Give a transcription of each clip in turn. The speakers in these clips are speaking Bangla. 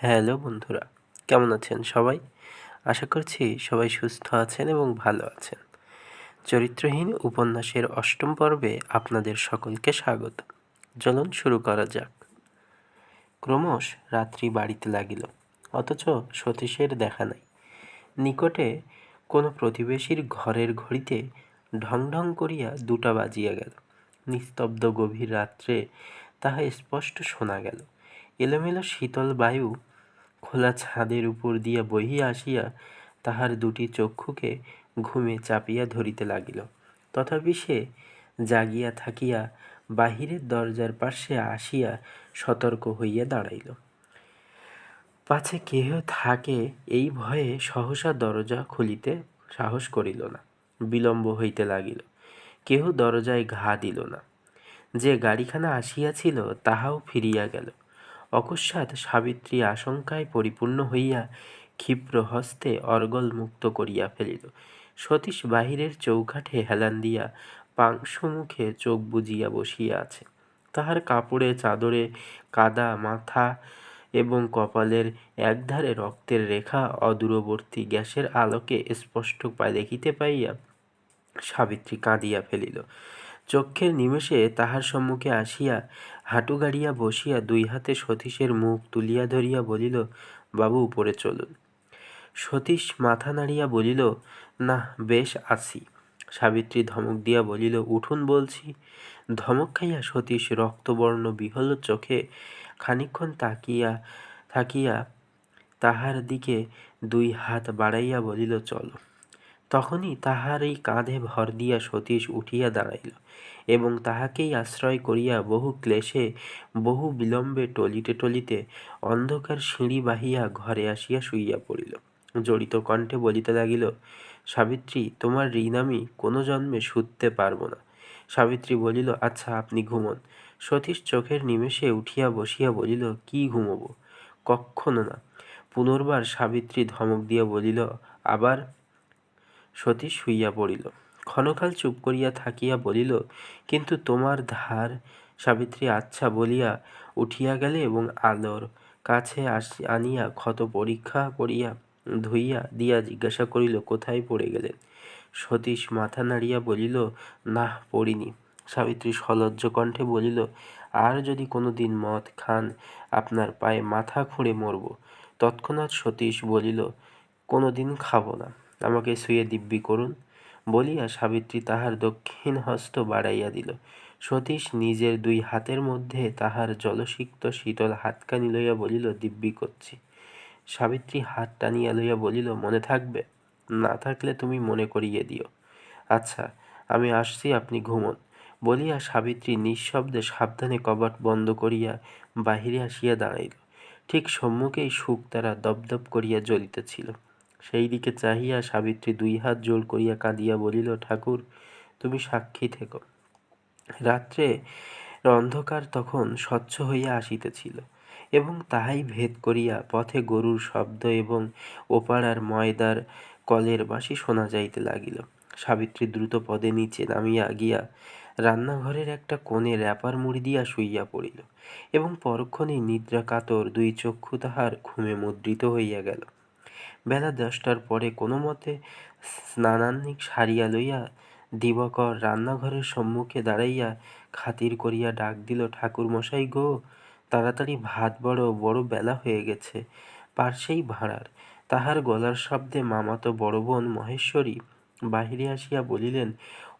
হ্যালো বন্ধুরা, কেমন আছেন সবাই? আশা করছি সবাই সুস্থ আছেন এবং ভালো আছেন। চরিত্রহীন উপন্যাসের অষ্টম পর্বে আপনাদের সকলকে স্বাগত। চলুন শুরু করা যাক। ক্রমশ রাত্রি বাড়িতে লাগিল, অথচ সতীশের দেখা নাই। নিকটে কোনো প্রতিবেশীর ঘরের ঘড়িতে ঢং ঢং করিয়া দুটা বাজিয়া গেল। নিস্তব্ধ গভীর রাত্রে তাহা স্পষ্ট শোনা গেল। এলোমেলো শীতল বায়ু খোলা ছাদের উপর দিয়া বহিয়া আসিয়া তাহার দুটি চক্ষুকে ঘুমে চাপিয়া ধরিতে লাগিল। তথাপি সে জাগিয়া থাকিয়া বাহিরের দরজার পাশে আসিয়া সতর্ক হইয়া দাঁড়াইল। পাছে কেহ থাকে এই ভয়ে সহসা দরজা খুলিতে সাহস করিল না, বিলম্ব হইতে লাগিল। কেহ দরজায় ঘা দিল না। যে গাড়িখানা আসিয়াছিল, তাহাও ফিরিয়া গেল। অকস্মাৎ সাবিত্রী আশঙ্কায় পরিপূর্ণ হইয়া ক্ষিপ্র হস্তে অর্গল মুক্ত করিয়া ফেলিল। সতীশ বাহিরের চৌকাঠে হেলান দিয়া পাংশু মুখে চোখ বুজিয়া বসিয়া আছে। তাহার কাপড়ে, চাদরে, কাদা, মাথা এবং কপালের একধারে রক্তের রেখা অদূরবর্তী গ্যাসের আলোকে স্পষ্ট পায় দেখিতে পাইয়া সাবিত্রী কাঁদিয়া ফেলিল। চক্ষের নিমেষে তাহার সম্মুখে আসিয়া হাঁটু গাড়িয়া বসিয়া দুই হাতে সতীশের মুখ তুলিয়া ধরিয়া বলিল, বাবু, উপরে চলুন। সতীশ মাথা নাড়িয়া বলিল, না, বেশ আছি। সাবিত্রী ধমক দিয়া বলিল, উঠুন বলছি। ধমক খাইয়া সতীশ রক্তবর্ণ বিহল চোখে খানিক্ষণ তাকিয়া থাকিয়া তাহার দিকে দুই হাত বাড়াইয়া বলিল, চলো। তখনই তাহার এই কাঁধে ভর দিয়া সতীশ উঠিয়া দাঁড়াইল এবং তাহাকেই আশ্রয় করিয়া বহু ক্লেশে, বহু বিলম্বে টলিতে টলিতে অন্ধকার সিঁড়ি বাহিয়া ঘরে আসিয়া শুইয়া পড়িল। জড়িত কণ্ঠে বলিতে লাগিল, সাবিত্রী, তোমার ঋণ আমি কোনো জন্মে শুধতে পারব না। সাবিত্রী বলিল আচ্ছা আপনি ঘুমন। সতীশ চোখের নিমেষে উঠিয়া বসিয়া বলিল, কি ঘুমব? কক্ষণও না। পুনর্বার সাবিত্রী ধমক দিয়া বলিল, আবার সতীশ শুইয়া পড়িল। ক্ষণকাল চুপ করিয়া থাকিয়া বলিল, কিন্তু তোমার ধার সাবিত্রী আচ্ছা বলিয়া উঠিয়া গেলে এবং আলোর কাছে আসি, আনিয়া ক্ষত পরীক্ষা করিয়া ধুইয়া দিয়া জিজ্ঞাসা করিল, কোথায় পড়ে গেলেন সতীশ মাথা নাড়িয়া বলিল না পড়িনি। সাবিত্রী সলজ্জ কণ্ঠে বলিল, আর যদি কোনো দিন মদ খান, আপনার পায়ে মাথা খুঁড়ে মরব। তৎক্ষণাৎ সতীশ বলিল কোনো দিন খাব না। আমাকে শুয়ে দিব্যি করুন বলিয়া সাবিত্রী তাহার দক্ষিণ হস্ত বাড়াইয়া দিল। সতীশ নিজের দুই হাতের মধ্যে তাহার জলসিক্ত শীতল হাতখানি লইয়া বলিল, দিব্যি করছি। সাবিত্রী হাত টানিয়া লইয়া বলিল, মনে থাকবে? না থাকলে তুমি মনে করিয়ে দিও। আচ্ছা আমি আসছি, আপনি ঘুমন। বলিয়া সাবিত্রী নিঃশব্দে সাবধানে কবাট বন্ধ করিয়া বাহিরে আসিয়া দাঁড়াইল। ঠিক সম্মুখেই সুখ তারা দপদপ করিয়া জ্বলিতেছিল। সেই দিকে চাহিয়া সাবিত্রী দুই হাত জোর করিয়া কাঁদিয়া বলিল, ঠাকুর, তুমি সাক্ষী থেকো। রাত্রে অন্ধকার তখন স্বচ্ছ হইয়া আসিতেছিল এবং তাহাই ভেদ করিয়া পথে গরুর শব্দ এবং ওপাড়ার ময়দার কলের বাসি শোনা যাইতে লাগিল। সাবিত্রী দ্রুত পদে নিচে নামিয়া গিয়া রান্নাঘরের একটা কোণে র্যাপার মুড়ি দিয়া শুইয়া পড়িল এবং পরক্ষণেই নিদ্রা কাতর দুই চক্ষু তাহার ঘুমে মুদ্রিত হইয়া গেল। বেলা দশটার পরে কোনো মতে স্নানান্নিক সারিয়া লইয়া দিবাকর রান্নাঘরের সম্মুখে দাঁড়াইয়া খাতির করিয়া ডাক দিল ঠাকুর মশাই গো, তাড়াতাড়ি ভাত বড় বড় বেলা হয়ে গেছে পার্শ্বেই ভাঁড়ার তাহার গলার শব্দে মামাতো বড় বোন মহেশ্বরী বাহিরে আসিয়া বলিলেন,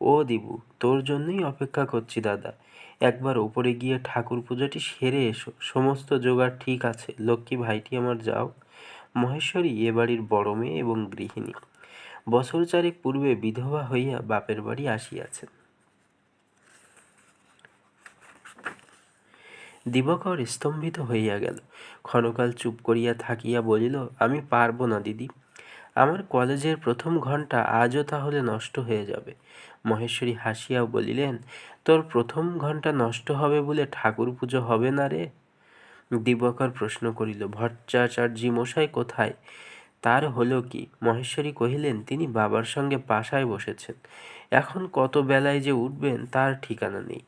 ও দিবু, তোর জন্যই অপেক্ষা করছি দাদা। একবার ওপরে গিয়ে ঠাকুর পুজোটি সেরে এসো, সমস্ত জোগাড় ঠিক আছে। লক্ষ্মী ভাইটি আমার যাও। মহেশ্বরী এ বাড়ির বড় মেয়ে এবং গৃহিণী। বছর চারেক পূর্বে বিধবা হইয়া বাপের বাড়ি আসিয়াছেন। দিবকর স্তম্ভিত হইয়া গেল। ক্ষণকাল চুপ করিয়া থাকিয়া বলিল, আমি পারব না দিদি। আমার কলেজের প্রথম ঘণ্টা আজও তাহলে নষ্ট হয়ে যাবে। মহেশ্বরী হাসিয়াও বলিলেন, তোর প্রথম ঘণ্টা নষ্ট হবে বলে ঠাকুর পুজো হবে না রে। দিবকর প্রশ্ন করিল, ভট্টাচার্যি মশাই কোথায়? তার হলো কি? মহেশ্বরী কহিলেন, তিনি বাবার সঙ্গে বাসায় বসেছেন। এখন কত বেলায় যে উঠবেন, তার ঠিকানা নেই।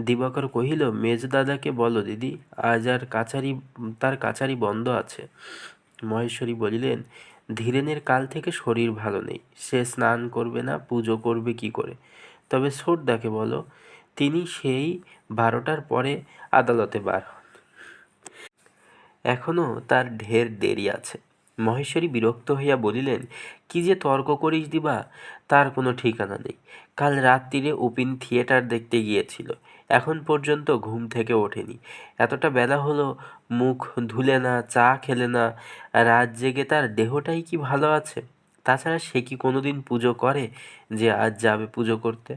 দিবাকর কহিল, মেজদাদাকে বলো দিদি, আজ আর কাছারি, তার কাছারি বন্ধ আছে। মহেশ্বরী বলিলেন, ধীরেনের কাল থেকে শরীর ভালো নেই। সে স্নান করবে না, পুজো করবে কি করে? তবে ছোটদাকে বলো, তিনি সেই বারোটার পরে আদালতে বার হন। এখনও তার ঢের দেরি আছে। মহেশ্বরী বিরক্ত হইয়া বলিলেন, কি যে তর্ক করিস দিবা, তার কোনো ঠিকানা নেই। কাল রাত্রিরে উপিন থিয়েটার দেখতে গিয়েছিল, এখন পর্যন্ত ঘুম থেকে ওঠেনি। এতটা বেলা হলো, মুখ ধুলে না, চা খেলে না, রাত জেগে তার দেহটাই কি ভালো আছে? তাছাড়া সে কি কোনোদিন পুজো করে যে আজ যাবে পুজো করতে?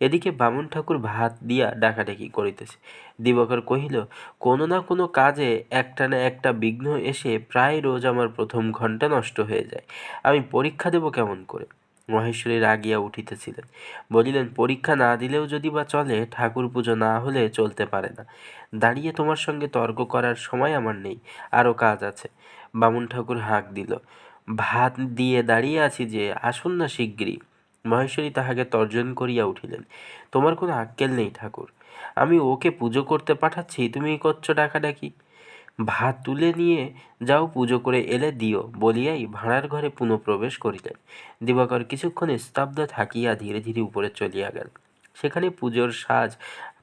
এদিকে বামুন ঠাকুর ভাত দিয়া ডাকাডাকি করিতেছে। দিবাকর কহিল, কোনো না কোনো কাজে একটা না একটা বিঘ্ন এসে প্রায় রোজ আমার প্রথম ঘণ্টা নষ্ট হয়ে যায়। আমি পরীক্ষা দেব কেমন করে? মহেশ্বরী রাগিয়া উঠিতেছিলেন। বলিলেন, পরীক্ষা না দিলেও যদি বা চলে, ঠাকুর পুজো না হলে চলতে পারে না। দাঁড়িয়ে তোমার সঙ্গে তর্ক করার সময় আমার নেই আরও কাজ আছে। বামুন ঠাকুর হাঁক দিল ভাত দিয়ে দাঁড়িয়ে আছি যে, আসুন না শিগগিরই। মহেশ্বরী তাহাকে তর্জন করিয়া উঠিলেন। তোমার কোনো আক্কেল নেই ঠাকুর। আমি ওকে পুজো করতে পাঠাচ্ছি, তুমি করছ ডাকাডাকি। ভাত তুলে নিয়ে যাও, পুজো করে এলে দিও, বলিয়াই ভাঁড়ার ঘরে পুনঃপ্রবেশ করিলেন। দিবাকর কিছুক্ষণ স্তব্ধ থাকিয়া ধীরে ধীরে উপরে চলিয়া গেল। সেখানে পুজোর সাজ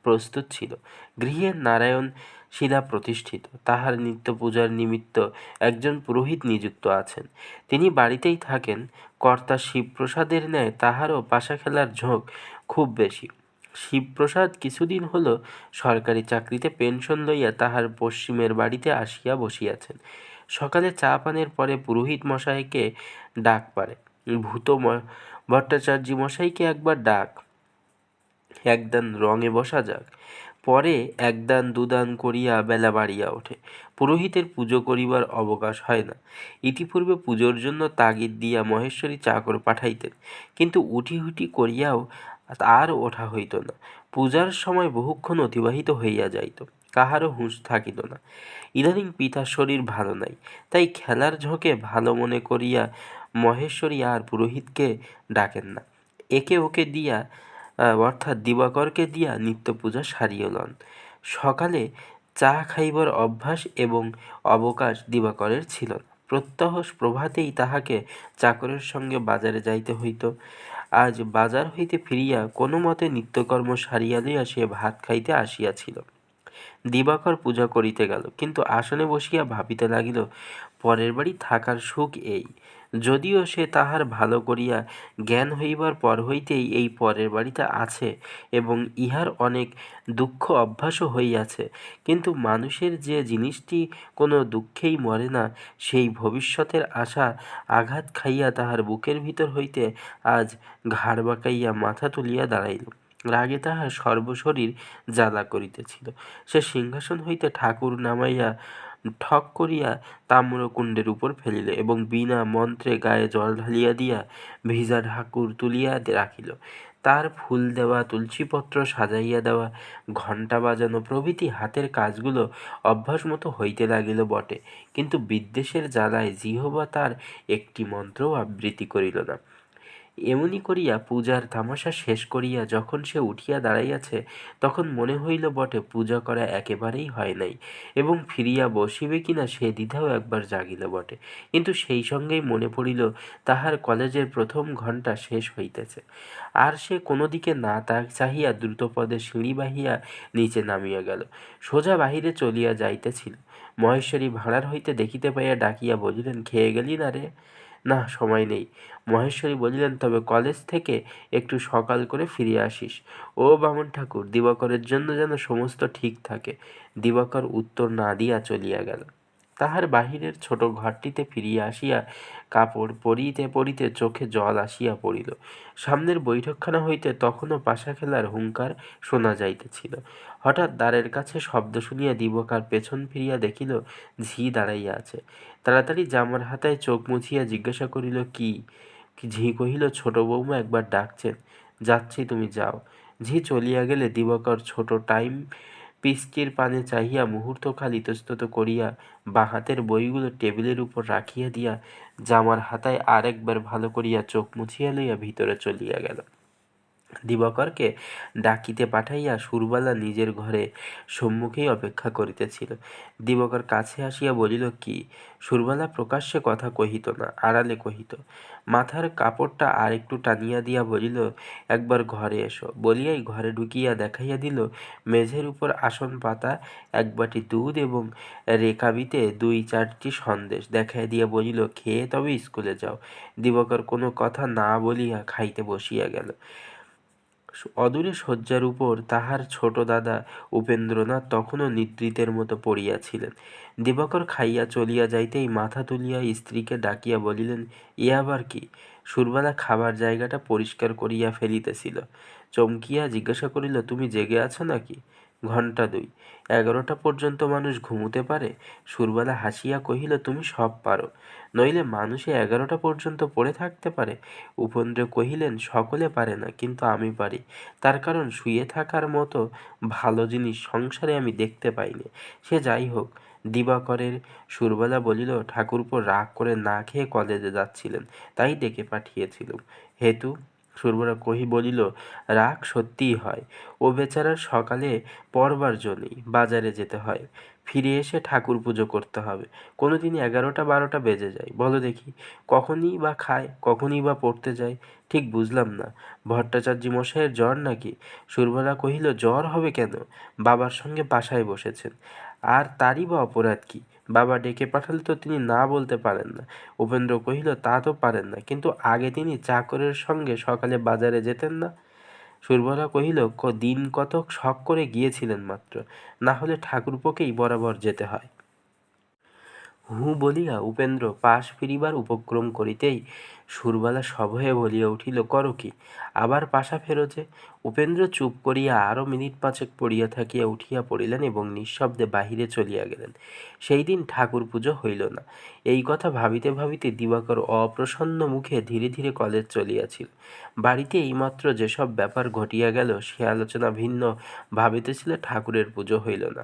প্রস্তুত ছিল। গৃহের নারায়ণ শিলা প্রতিষ্ঠিত। তাহার নিত্য পূজার নিমিত্ত একজন পুরোহিত নিযুক্ত আছেন। তিনি বাড়িতেই থাকেন। কর্তা শিবপ্রসাদের ন্যায় তাহারও পাশা খেলার ঝোঁক খুব বেশি। শিবপ্রসাদ কিছুদিন হল সরকারি চাকরিতে পেনশন লইয়া তাহার পশ্চিমের বাড়িতে আসিয়া বসিয়াছেন। সকালে চা পানের পরে পুরোহিত মশাইকে ডাক পারে। ভূত ভট্টাচার্য মশাইকে একবার ডাক। একদান রঙে বসা যাক। পরে একদান দুদান করিয়া বেলা বাড়িয়া ওঠে। পুরোহিতের পুজো করিবার অবকাশ হয় না। ইতিপূর্বে পুজোর জন্য তাগিদ দিয়া মহেশ্বরী চাকর পাঠাইতেন। কিন্তু উঠি হুটি করিয়াও আর ওঠা হইত না। পূজার সময় বহুক্ষণ অতিবাহিত হইয়া যাইত। কাহারও হুঁশ থাকিত না। ইদানিং পিতার শরীর ভালো নাই। তাই খেলার ঝোঁকে ভালো মনে করিয়া মহেশ্বরী আর পুরোহিতকে ডাকেন না। একে ওকে দিয়া অর্থাৎ দিবাকরকে দিয়া নিত্য পূজা সারিয়ে লন। সকালে চা খাইবার অভ্যাস এবং অবকাশ দিবাকরের ছিল প্রত্যহ প্রভাতেই তাহাকে চাকরের সঙ্গে বাজারে যাইতে হইত। আজ বাজার হইতে ফিরিয়া কোনো মতে নিত্যকর্ম সারিয়া লইয়া সে ভাত খাইতে আসিয়াছিল। দিবাকর পূজা করিতে গেল, কিন্তু আসনে বসিয়া ভাবিতে লাগিল, পরের বাড়ি থাকার সুখ এই। যদিও সে তাহার ভালো করিয়া জ্ঞান হইবার পর হইতেই এই পরের বাড়িতে আছে এবং ইহার অনেক দুঃখ অভ্যাসও হইয়াছে। কিন্তু মানুষের যে জিনিসটি কোনো দুঃখেই মরে না, সেই ভবিষ্যতের আশা আঘাত খাইয়া তাহার বুকের ভিতর হইতে আজ ঘাড় বাঁকাইয়া মাথা তুলিয়া দাঁড়াইল। রাগে তাহার সর্বশরীর জ্বালা করিতেছিল। সে সিংহাসন হইতে ঠাকুর নামাইয়া ঠক করিয়া তাম্রকুণ্ডের উপর ফেলিল এবং বিনা মন্ত্রে গায়ে জল ঢালিয়া দিয়া ভিজা ঠাকুর তুলিয়া রাখিল। তার ফুল দেওয়া, তুলসীপত্র সাজাইয়া দেওয়া, ঘণ্টা বাজানো প্রভৃতি হাতের কাজগুলো অভ্যাস মতো হইতে লাগিল বটে। কিন্তু বিদ্বেষের জ্বালায় জিহবা তার একটি মন্ত্রও আবৃত্তি করিল না। এমনি করিয়া পূজার তামাশা শেষ করিয়া যখন সে উঠিয়া দাঁড়াইয়াছে, তখন মনে হইল বটে পূজা করা একেবারেই হয় নাই এবং ফিরিয়া বসিবে কিনা সে দ্বিধাও একবার জাগিল বটে। কিন্তু সেই সঙ্গেই মনে পড়িল, তাহার কলেজের প্রথম ঘণ্টা শেষ হইতেছে। আর সে কোনো দিকে না তাক চাহিয়া দ্রুতপদে সিঁড়ি বাহিয়া নিচে নামিয়া গেল। সোজা বাহিরে চলিয়া যাইতেছিল। মহেশ্বরী ভাঁড়ার হইতে দেখিতে পাইয়া ডাকিয়া বলিলেন, খেয়ে গেলি না রে? না, সময় নেই। মহেশ্বরী বলিলেন, তবে কলেজ থেকে একটু সকাল করে ফিরে আসিস। ও বামন ঠাকুর, দিবাকরের জন্য যেন সমস্ত ঠিক থাকে দিবাকর উত্তর না দিয়া চলিয়া গেল। তাহার বাহিরের ছোট ঘরটিতে ফিরিয়া আসিয়া কাপড় পরিতে পরিতে চোখে জল আসিয়া পড়িল। সামনের বৈঠকখানা হইতে তখনও পাশা খেলার হুঙ্কার শোনা যাইতেছিল। হঠাৎ দ্বারের কাছে শব্দ শুনিয়া দিবকার পেছন ফিরিয়া দেখিল, ঝি দাঁড়াইয়া আছে। তাড়াতাড়ি জামার হাতায় চোখ মুছিয়া জিজ্ঞাসা করিল, কি? ঝি কহিল, ছোট বৌমা একবার ডাকছেন। যাচ্ছি, তুমি যাও। ঝি চলিয়া গেলে দিবকর ছোট টাইম পিসটির পানে চাহিয়া মুহূর্তকাল ইতস্তত করিয়া বা হাতের বইগুলো টেবিলের উপর রাখিয়া দিয়া জামার হাতায় আরেকবার ভালো করিয়া চোখ মুছিয়া লইয়া ভিতরে চলিয়া গেল। দিবাকরকে ডাকিতে পাঠাইয়া সুরবালা নিজের ঘরে সম্মুখেই অপেক্ষা করিতেছিল। দিবাকর কাছে আসিয়া বলিল, কি? সুরবালা প্রকাশ্যে কথা কহিত না, আড়ালে কহিত, মাথার কাপড়টা আর একটু টানিয়া দিয়া বলিল, একবার ঘরে এসো। বলিয়াই ঘরে ঢুকিয়া দেখাইয়া দিল, মেঝের উপর আসন পাতা, এক বাটি দুধ এবং রেকাবিতে দুই চারটি সন্দেশ। দেখাইয়া দিয়া বলিল, খেয়ে তবে স্কুলে যাও। দিবাকর কোনো কথা না বলিয়া খাইতে বসিয়া গেল। অদূরে শয্যার উপর তাহার ছোট দাদা উপেন্দ্রনাথ তখনও নিদ্রিতের মতো পড়িয়াছিলেন। দিবাকর খাইয়া চলিয়া যাইতেই মাথা তুলিয়া স্ত্রীকে ডাকিয়া বলিলেন, এ আবার কি? সুরবালা খাবার জায়গাটা পরিষ্কার করিয়া ফেলিতেছিল। চমকিয়া জিজ্ঞাসা করিল, তুমি জেগে আছো নাকি? ঘণ্টা দুই। এগারোটা পর্যন্ত মানুষ ঘুমুতে পারে, সুরবালা হাসিয়া কহিল, তুমি সব পারো। নইলে মানুষে এগারোটা পর্যন্ত পড়ে থাকতে পারে? উপেন্দ্র কহিলেন, সকলে পারে না, কিন্তু আমি পারি। তার কারণ শুয়ে থাকার মতো ভালো জিনিস সংসারে আমি দেখতে পাইনি। সে যাই হোক, দিবাকরের সুরবালা বলিল, ঠাকুরপো রাগ করে না খেয়ে কলেজে যাচ্ছিলেন, তাই ডেকে পাঠিয়েছিলুম। হেতু সুরবরা কহি বলিল, রাগ সত্যিই হয়। ও বেচারার সকালে পড়বার জন্যই বাজারে যেতে হয়। ফিরে এসে ঠাকুর পুজো করতে হবে। কোনো দিন এগারোটা বারোটা বেজে যায়। বলো দেখি, কখনই বা খায়, কখনই বা পড়তে যায়, ঠিক বুঝলাম না। ভট্টাচার্য মশাইয়ের জ্বর নাকি? সুরবালা কহিল, জ্বর হবে কেন? বাবার সঙ্গে বাসায় বসেছেন। আর তারই বা অপরাধ কী? বাবা ডেকে পাঠালে তো তিনি না বলতে পারেন না। উপেন্দ্র কহিল, তা তো পারেন না, কিন্তু আগে তিনি চাকরের সঙ্গে সকালে বাজারে যেতেন না। সুরবলা কহিল দিন কতক শখ করে গিয়েছিলেন মাত্র, না হলে ঠাকুরপোকেই বরাবর যেতে হয়। হু বলিয়া উপেন্দ্র পাশ ফিরিবার উপক্রম করিতেই সুরবালা সভয়ে বলিয়া উঠিল, করো কি? আবার পাশা ফেরোজে উপেন্দ্র চুপ করিয়া আরও মিনিট পাঁচেক পড়িয়া থাকিয়া উঠিয়া পড়িলেন এবং নিঃশব্দে বাহিরে চলিয়া গেলেন। সেই দিন ঠাকুর পুজো হইল না। এই কথা ভাবিতে ভাবিতে দিবাকর অপ্রসন্ন মুখে ধীরে ধীরে কলেজ চলিয়াছিল। বাড়িতে এইমাত্র যেসব ব্যাপার ঘটিয়া গেল, সে আলোচনা ভিন্ন ভাবিতেছিল ঠাকুরের পুজো হইল না।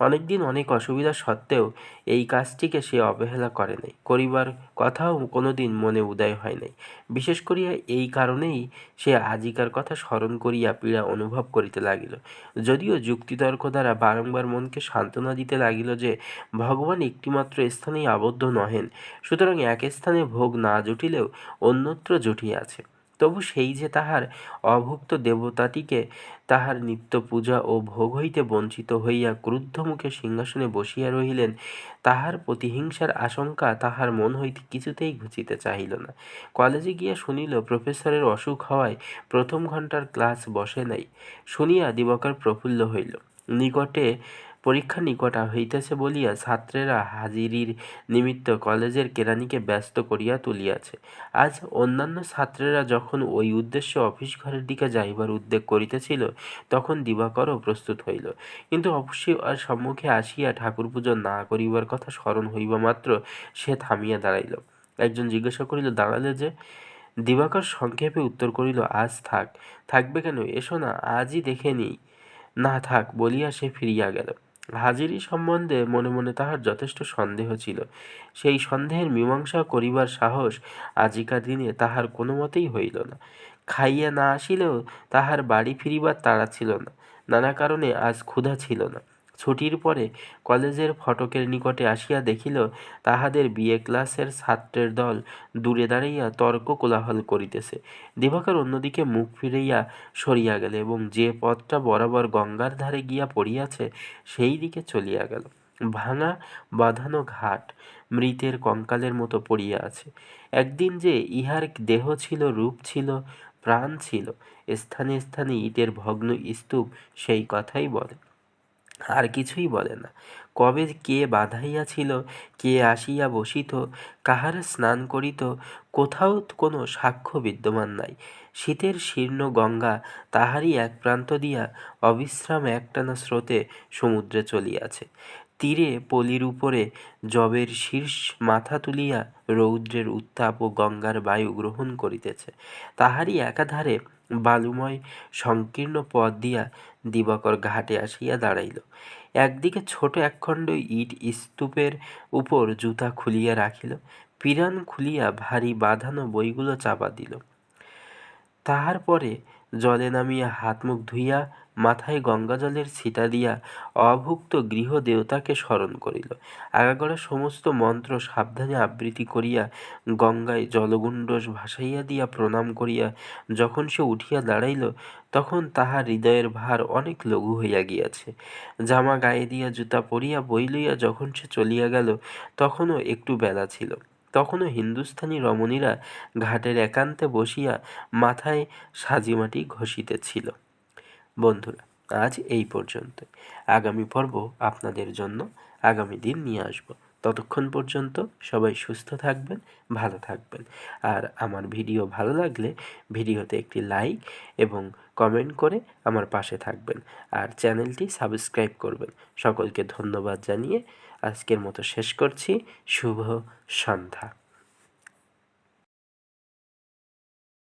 অনেকদিন অনেক অসুবিধা সত্ত্বেও এই কাজটিকে সে অবহেলা করে নাই। করিবার কথাও কোনো দিন মনে উদয় হয় নাই। বিশেষ করিয়া এই কারণেই সে আজিকার কথা স্মরণ করিয়া পীড়া অনুভব করিতে লাগিল। যদিও যুক্তিতর্ক দ্বারা বারংবার মনকে সান্ত্বনা দিতে লাগিল যে, ভগবান একটিমাত্র স্থানেই আবদ্ধ নহেন, সুতরাং এক স্থানে ভোগ না জুটিলেও অন্যত্র জুটিয়াছে তবু সেই যে তাহার অভুক্ত দেবতাটিকে তাহার নিত্য পূজা ও ভোগ হইতে বঞ্চিত হইয়া ক্রুদ্ধ মুখে সিংহাসনে বসিয়া রহিলেন, তাহার প্রতিহিংসার আশঙ্কা তাহার মন হইতে কিছুতেই ঘুচিতে চাহিল না। কলেজে গিয়া শুনিল, প্রফেসরের অসুখ হওয়ায় প্রথম ঘণ্টার ক্লাস বসে নাই। শুনিয়া দিবাকর প্রফুল্ল হইল। নিকটে পরীক্ষা নিকট হইতেছে বলিয়া ছাত্রেরা হাজিরির নিমিত্ত কলেজের কেরানিকে ব্যস্ত করিয়া তুলিয়াছে। আজ অন্যান্য ছাত্রেরা যখন ওই উদ্দেশ্যে অফিস ঘরের দিকে যাইবার উদ্যোগ করিতেছিল, তখন দিবাকরও প্রস্তুত হইল। কিন্তু অবশ্যই আর সম্মুখে আসিয়া ঠাকুর পুজো না করিবার কথা স্মরণ হইবা মাত্র সে থামিয়া দাঁড়াইল। একজন জিজ্ঞাসা করিল, দাঁড়ালে যে? দিবাকর সংক্ষেপে উত্তর করিল, আজ থাক। থাকবে কেন? এসো না, আজই দেখে নিই। না থাক, বলিয়া সে ফিরিয়া গেল। হাজিরি সম্বন্ধে মনে মনে তাহার যথেষ্ট সন্দেহ ছিল। সেই সন্দেহের মীমাংসা করিবার সাহস আজিকার দিনে তাহার কোনো মতেই হইল না। খাইয়া না আসিলেও তাহার বাড়ি ফিরিবার তাড়া ছিল না। নানা কারণে আজ ক্ষুধা ছিল না। ছুটির পরে কলেজের ফটকের নিকটে আসিয়া দেখিল, তাহাদের বিয়ে ক্লাসের ছাত্রের দল দূরে দাঁড়াইয়া তর্ক কোলাহল করিতেছে। দিবাকর অন্যদিকে মুখ ফিরাইয়া সরিয়া গেল এবং যে পথটা বরাবর গঙ্গার ধারে গিয়া পড়িয়াছে, সেই দিকে চলিয়া গেল। ভাঙা বাঁধানো ঘাট মৃতের কঙ্কালের মতো পড়িয়া আছে। একদিন যে ইহার দেহ ছিল, রূপ ছিল, প্রাণ ছিল, স্থানে স্থানে ইটের ভগ্ন স্তূপ সেই কথাই বলে। আর কিছুই বলে না। কবে কে বাঁধাইয়াছিল, কে আসিয়া বসিত, কাহার স্নান করিত, কোথাও কোনো সাক্ষ্য বিদ্যমান নাই। শীতের শীর্ণ গঙ্গা তাহারই এক প্রান্ত দিয়া অবিশ্রাম একটানা স্রোতে সমুদ্রে চলিয়াছে। তীরে পলির উপরে জবের শীর্ষ মাথা তুলিয়া রৌদ্রের উত্তাপ ও গঙ্গার বায়ু গ্রহণ করিতেছে। তাহারই একাধারে বালুময় সংকীর্ণ পথ দিয়া দিবাকর ঘাটে আসিয়া দাঁড়াইল। একদিকে ছোট একখণ্ড ইট স্তূপের উপর জুতা খুলিয়া রাখিল, পিরান খুলিয়া ভারী বাঁধানো বইগুলো চাপা দিল। তাহার পরে জলে নামিয়া হাত মুখ ধুইয়া মাথায় গঙ্গা জলের ছিটা দিয়া অভুক্ত গৃহ দেবতাকে স্মরণ করিল। আগাগোড়া সমস্ত মন্ত্র সাবধানে আবৃত্তি করিয়া গঙ্গায় জলগুণ্ডস ভাসাইয়া দিয়া প্রণাম করিয়া যখন সে উঠিয়া দাঁড়াইল, তখন তাহার হৃদয়ের ভার অনেক লঘু হইয়া গিয়াছে। জামা গায়ে দিয়া জুতা পরিয়া বই লইয়া যখন সে চলিয়া গেল, তখনও একটু বেলা ছিল। তখনও হিন্দুস্থানী রমণীরা ঘাটের একান্তে বসিয়া মাথায় সাজিমাটি ঘষিতেছিল। বন্ধুরা, আজ এই পর্যন্ত আগামী পর্ব আপনাদের জন্য আগামী দিন নিয়ে আসব। ততক্ষণ পর্যন্ত সবাই সুস্থ থাকবেন, ভালো থাকবেন। আর আমার ভিডিও ভালো লাগলে ভিডিওতে একটি লাইক এবং কমেন্ট করে আমার পাশে থাকবেন। আর চ্যানেলটি সাবস্ক্রাইব করবেন। সকলকে ধন্যবাদ জানিয়ে আজকের মতো শেষ করছি। শুভ সন্ধ্যা।